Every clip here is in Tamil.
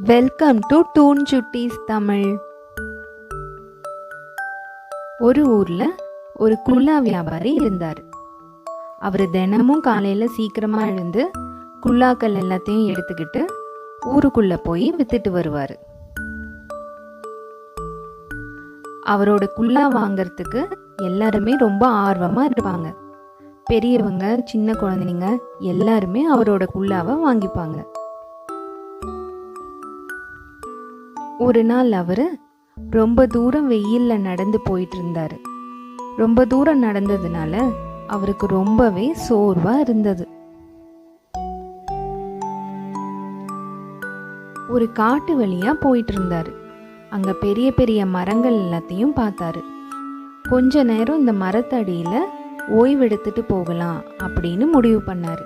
வெல்கம் டு டூன் சுட்டீஸ் தமிழ் ஒரு ஊர்ல ஒரு குல்லா வியாபாரி இருந்தார். அவர் தினமும் காலையில சீக்கிரமா எழுந்து குல்லாக்கள் எல்லாத்தையும் எடுத்துக்கிட்டு ஊருக்குள்ள போய் வித்துட்டு வருவார். அவரோட குல்லா வாங்கறதுக்கு எல்லாருமே ரொம்ப ஆர்வமா இருப்பாங்க. பெரியவங்க சின்ன குழந்தைங்க எல்லாருமே அவரோட குல்லாவை வாங்கிப்பாங்க. ஒரு நாள் அவர் ரொம்ப தூரம் வெயிலில் நடந்து போயிட்டு இருந்தார் ரொம்ப தூரம் நடந்ததுனால அவருக்கு ரொம்பவே சோர்வாக இருந்தது. ஒரு காட்டு வழியா போயிட்டு இருந்தாரு அங்க பெரிய பெரிய மரங்கள் எல்லாத்தையும் பார்த்தாரு. கொஞ்ச நேரம் இந்த மரத்தடியில ஓய்வெடுத்துட்டு போகலாம் அப்படின்னு முடிவு பண்ணாரு.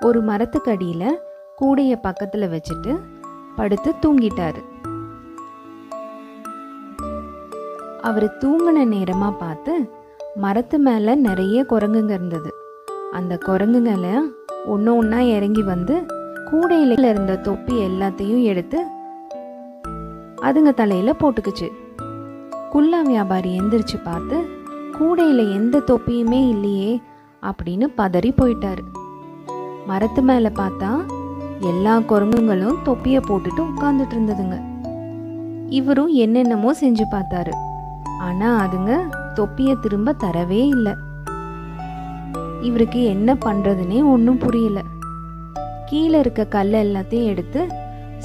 ஒரு மரத்துக்கடியில கூடைய பக்கத்துல வச்சுட்டு படுத்து தூங்கிட்டாரு. அவர் தூங்கின நேரமாக பார்த்து மரத்து மேலே நிறைய குரங்குங்க இருந்தது. அந்த குரங்குங்களை ஒன்று ஒன்றா இறங்கி வந்து கூடையில இருந்த தொப்பி எல்லாத்தையும் எடுத்து அதுங்க தலையில் போட்டுக்குச்சு. குல்லா வியாபாரி எந்திரிச்சு பார்த்து கூடையில் எந்த தொப்பியுமே இல்லையே அப்படின்னு பதறி போயிட்டாரு. மரத்து மேலே பார்த்தா எல்லா குரங்குங்களும் தொப்பியை போட்டுட்டு உட்காந்துட்டு இருந்ததுங்க. இவரும் என்னென்னமோ செஞ்சு பார்த்தாரு. ஆனா அதுங்க தொப்பிய திரும்ப தரவே இல்லை. இவருக்கு என்ன பண்ணுறதுனே ஒன்றும் புரியல. கீழே இருக்க கல் எல்லாத்தையும் எடுத்து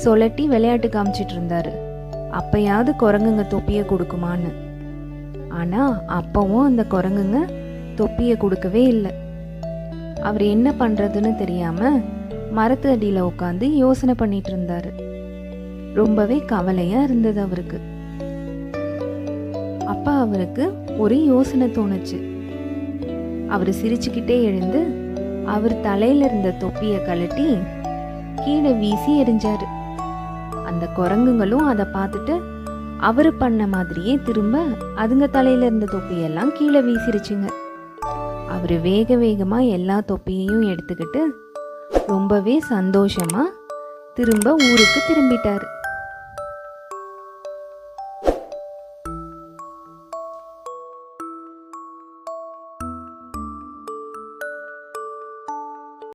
சொலட்டி விளையாட்டு காமிச்சிட்டு இருந்தாரு. அப்பயாவது குரங்குங்க தொப்பிய கொடுக்குமான்னு. ஆனா அப்பவும் அந்த குரங்குங்க தொப்பிய கொடுக்கவே இல்லை. அவர் என்ன பண்றதுன்னு தெரியாம மரத்து அடியில உட்காந்து யோசனை பண்ணிட்டு இருந்தாரு. ரொம்பவே கவலையா இருந்தது அவருக்கு. அப்ப அவருக்கு ஒரு யோசனை தோணுச்சு. அவர் சிரிச்சுக்கிட்டே எழுந்து அவர் தலையில இருந்த தொப்பியை கழட்டி கீழே வீசி எரிஞ்சாரு அந்த குரங்குங்களும் அதை பார்த்துட்டு அவர் பண்ண மாதிரியே திரும்ப அதுங்க தலையில இருந்த தொப்பியெல்லாம் கீழே வீசிருச்சுங்க. அவர் வேக வேகமா எல்லா தொப்பியையும் எடுத்துக்கிட்டு ரொம்பவே சந்தோஷமா திரும்ப ஊருக்கு திரும்பிட்டாரு.